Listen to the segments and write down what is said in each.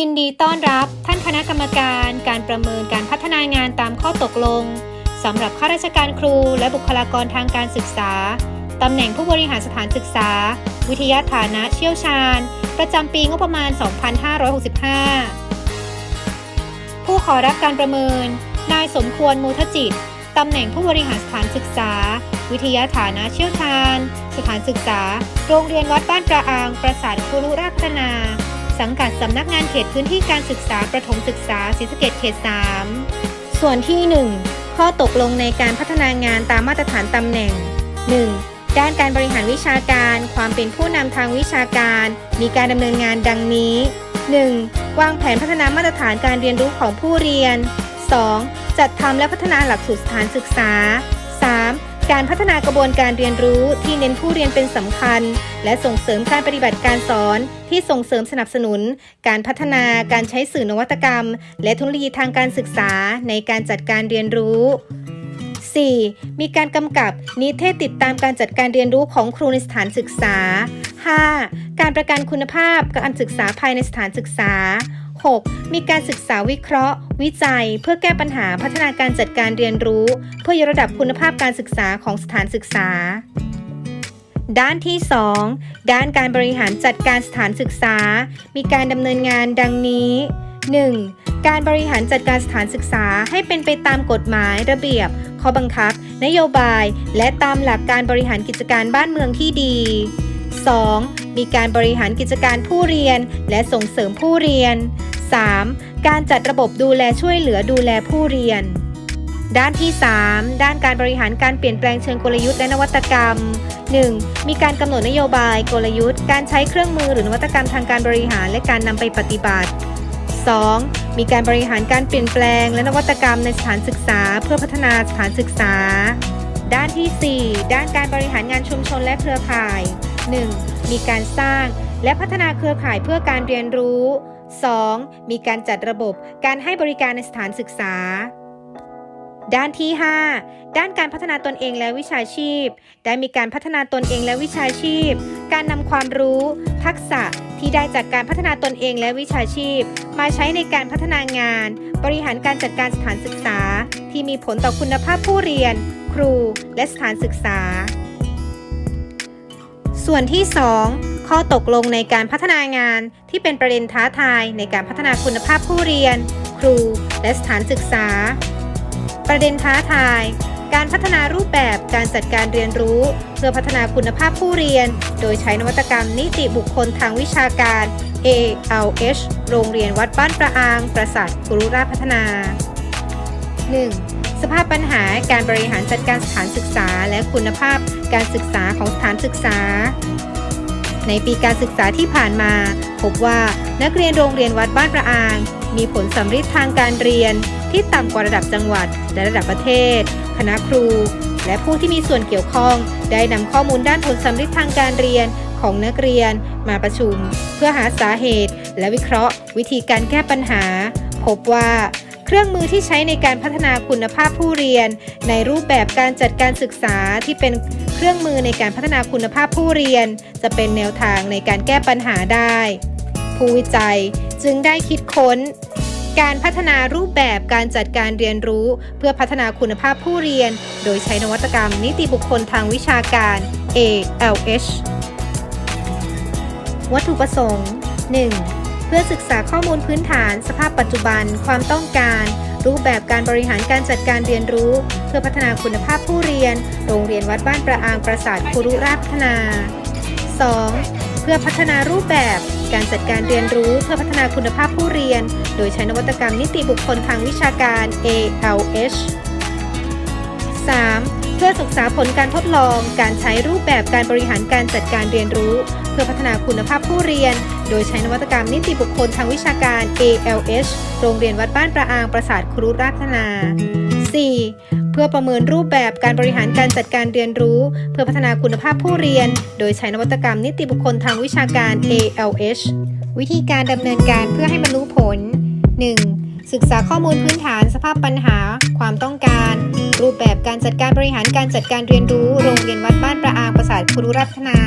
ยินดีต้อนรับท่านคณะกรรมการการประเมินการพัฒนางานตามข้อตกลงสำหรับข้าราชการครูและบุคลากรทางการศึกษาตำแหน่งผู้บริหารสถานศึกษา วิทยาฐานะเชี่ยวชาญ ประจำปีงบประมาณ 2565 ผู้ขอรับการประเมิน นายสมควรมูทจิตตำแหน่งผู้บริหารสถานศึกษา วิทยาฐานะเชี่ยวชาญ สถานศึกษา โรงเรียนวัดบ้านประอาง ประสาทคุรุราชพัฒนา สังกัดสำนักงานเขตพื้นที่การศึกษาประถมศึกษาศรีสะเกษเขต 3 ส่วนที่ 1 ข้อตกลงในการพัฒนางานตามมาตรฐานตำแหน่ง 1. ด้านการบริหารวิชาการ ความเป็นผู้นำทางวิชาการ มีการดำเนินงานดังนี้ 1. วางแผนพัฒนามาตรฐานการเรียนรู้ของผู้เรียน 2. จัดทำและพัฒนาหลักสูตรสถานศึกษา 3. การพัฒนากระบวนการเรียนรู้ที่เน้นผู้เรียนเป็นสำคัญ และส่งเสริมการปฏิบัติการสอนที่ส่งเสริมสนับสนุน การพัฒนาการใช้สื่อนวัตกรรม และเทคโนโลยีทางการศึกษาในการจัดการเรียนรู้ 4. มีการกำกับนิเทศติดตามการจัดการเรียนรู้ของครูในสถานศึกษา 5. การประกันคุณภาพการศึกษาภายในสถานศึกษา 6. มีการศึกษาวิเคราะห์ วิจัย เพื่อแก้ปัญหาพัฒนาการจัดการเรียนรู้ เพื่อยกระดับคุณภาพการศึกษาของสถานศึกษา ด้านที่ 2 ด้านการบริหารจัดการสถานศึกษา มีการดำเนินงานดังนี้ 1. การบริหารจัดการสถานศึกษาให้เป็นไปตามกฎหมายระเบียบ ข้อบังคับ นโยบาย และตามหลักการบริหารกิจการบ้านเมืองที่ดี 2. มีการบริหารกิจการผู้เรียน และส่งเสริมผู้เรียน 3. การจัดระบบดูแลช่วยเหลือดูแลผู้เรียน ด้านที่ 3 ด้านการบริหารการเปลี่ยนแปลงเชิงกลยุทธ์และนวัตกรรม 1. มีการกำหนดนโยบายกลยุทธ์ การใช้เครื่องมือหรือนวัตกรรมทางการบริหารและการนำไปปฏิบัติ 2. มีการบริหารการเปลี่ยนแปลงและนวัตกรรมในสถานศึกษา เพื่อพัฒนาสถานศึกษา ด้านที่ 4 ด้านการบริหารงานชุมชนและเครือข่าย 1. มีการสร้าง และพัฒนาเครือข่ายเพื่อการเรียนรู้ 2. มีการจัดระบบการให้บริการในสถานศึกษา ด้านที่ 5 ด้านการพัฒนาตนเองและวิชาชีพ ได้มีการพัฒนาตนเองและวิชาชีพ การนำความรู้ ทักษะที่ได้จากการพัฒนาตนเองและวิชาชีพ มาใช้ในการพัฒนางาน บริหารการจัดการสถานศึกษา ที่มีผลต่อคุณภาพผู้เรียน ครู และสถานศึกษา ส่วนที่ 2 ข้อตกลงในการพัฒนางานที่เป็นประเด็นท้าทายในการพัฒนาคุณภาพผู้เรียน ครู และสถานศึกษา ประเด็นท้าทาย การพัฒนารูปแบบการจัดการเรียนรู้ เพื่อพัฒนาคุณภาพผู้เรียน โดยใช้นวัตกรรมนิติบุคคลทางวิชาการ ALH โรงเรียนวัดบ้านประอาง ประสาทกุรุราพัฒนา 1. สภาพปัญหาการบริหารจัดการสถานศึกษา และคุณภาพการศึกษาของสถานศึกษา ในปีการศึกษาที่ผ่านมา พบว่านักเรียนโรงเรียนวัดบ้านประอาง มีผลสำฤทธิ์ทางการเรียน ที่ต่ำกว่าระดับจังหวัด และระดับประเทศ คณะครู และผู้ที่มีส่วนเกี่ยวข้อง ได้นำข้อมูลด้านผลสำฤทธิ์ทางการเรียนของนักเรียนมาประชุม เพื่อหาสาเหตุ และวิเคราะห์ วิธีการแก้ปัญหา พบว่า เครื่องมือที่ใช้ในการพัฒนาคุณภาพผู้เรียน ในรูปแบบการจัดการศึกษาที่เป็นเครื่องมือในการพัฒนาคุณภาพผู้เรียน จะเป็นแนวทางในการแก้ปัญหาได้ ผู้วิจัยจึงได้คิดค้น การพัฒนารูปแบบการจัดการเรียนรู้ เพื่อพัฒนาคุณภาพผู้เรียน โดยใช้นวัตกรรมนิติบุคคลทางวิชาการ ALH วัตถุประสงค์ 1. เพื่อศึกษาข้อมูลพื้นฐาน สภาพปัจจุบัน ความต้องการ รูปแบบการบริหารการจัดการเรียนรู้ เพื่อพัฒนาคุณภาพผู้เรียน โรงเรียนวัดบ้านประอางประสาทคุรุราชพัฒนา 2. เพื่อพัฒนารูปแบบการจัดการเรียนรู้เพื่อพัฒนาคุณภาพผู้เรียน โดยใช้นวัตกรรมนิติบุคคลทางวิชาการ ALH 3. เพื่อศึกษาผลการทดลอง การใช้รูปแบบการบริหารการจัดการเรียนรู้ เพื่อพัฒนาคุณภาพผู้เรียน โดยใช้นวัตกรรมนิติบุคคลทางวิชาการ ALH โรงเรียนวัดบ้านประอางประสาทครุราชพัฒนา 4. เพื่อประเมินรูปแบบการบริหารการจัดการเรียนรู้ เพื่อพัฒนาคุณภาพผู้เรียน โดยใช้นวัตกรรมนิติบุคคลทางวิชาการ ALH วิธีการดำเนินการเพื่อให้บรรลุผล 1. ศึกษาข้อมูลพื้นฐานสภาพปัญหา ความต้องการ รูปแบบการจัดการบริหารการจัดการเรียนรู้ โรงเรียนวัดบ้านประอางประสาทครุรัตนา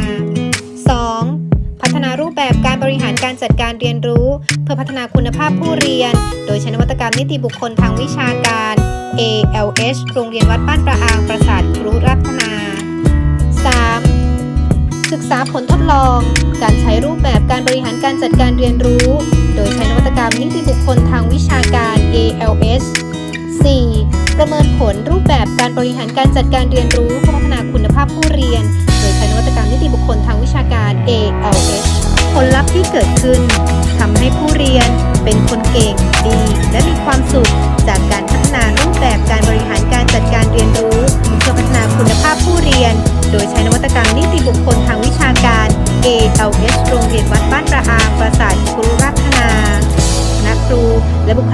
2. พัฒนารูปแบบการบริหารการจัดการเรียนรู้ เพื่อพัฒนาคุณภาพผู้เรียน โดยใช้นวัตกรรมนิติบุคคลทางวิชาการ ALH โรงเรียนวัดบ้านประอางประสาทครุรัตนา ศึกษาผลทดลอง การใช้รูปแบบการบริหารการจัดการเรียนรู้ โดยใช้นวัตกรรมนิติบุคคลทางวิชาการ ALS 4. ประเมินผลรูปแบบการบริหารการจัดการเรียนรู้เพื่อพัฒนาคุณภาพผู้เรียน โดยใช้นวัตกรรมนิติบุคคลทางวิชาการ ALS ผลลัพธ์ที่เกิดขึ้นทำให้ผู้เรียนเป็นคนเก่งดี และมีความสุขจากการพัฒนารูปแบบการบริหารการจัดการ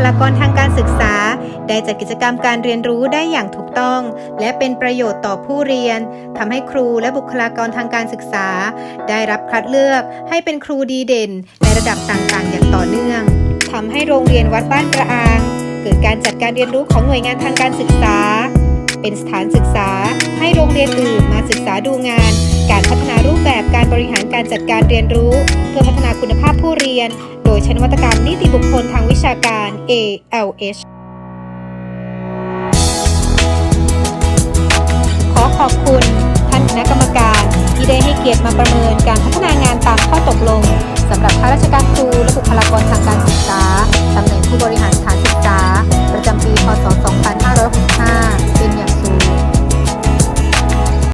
ละบุคลากรทางการศึกษา ได้จัดกิจกรรมการเรียนรู้ได้อย่างถูกต้อง และเป็นประโยชน์ต่อผู้เรียนทำให้ครูและบุคลากรทางการศึกษา ได้รับคัดเลือกให้เป็นครูดีเด่น ในระดับต่างๆ อย่างต่อเนื่องทำให้โรงเรียนวัดบ้านประอาง เกิดการจัดการเรียนรู้ของหน่วยงานทางการศึกษา เป็นสถานศึกษา ให้โรงเรียนอื่นมาศึกษาดูงาน การพัฒนารูปแบบการบริหารการจัดการเรียนรู้ เพื่อพัฒนาคุณภาพผู้เรียน ยใช้นวัตกรรมนิติบุคคลทางวิชาการ ALH ขอขอบคุณท่านคณะกรรมการ ที่ได้ให้เกียรติมาประเมินการพัฒนางานตามข้อตกลงสำหรับข้าราชการครูและบุคลากรทางการศึกษาตำแหน่งผู้บริหารสถานศึกษา ประจำปี พศ 2565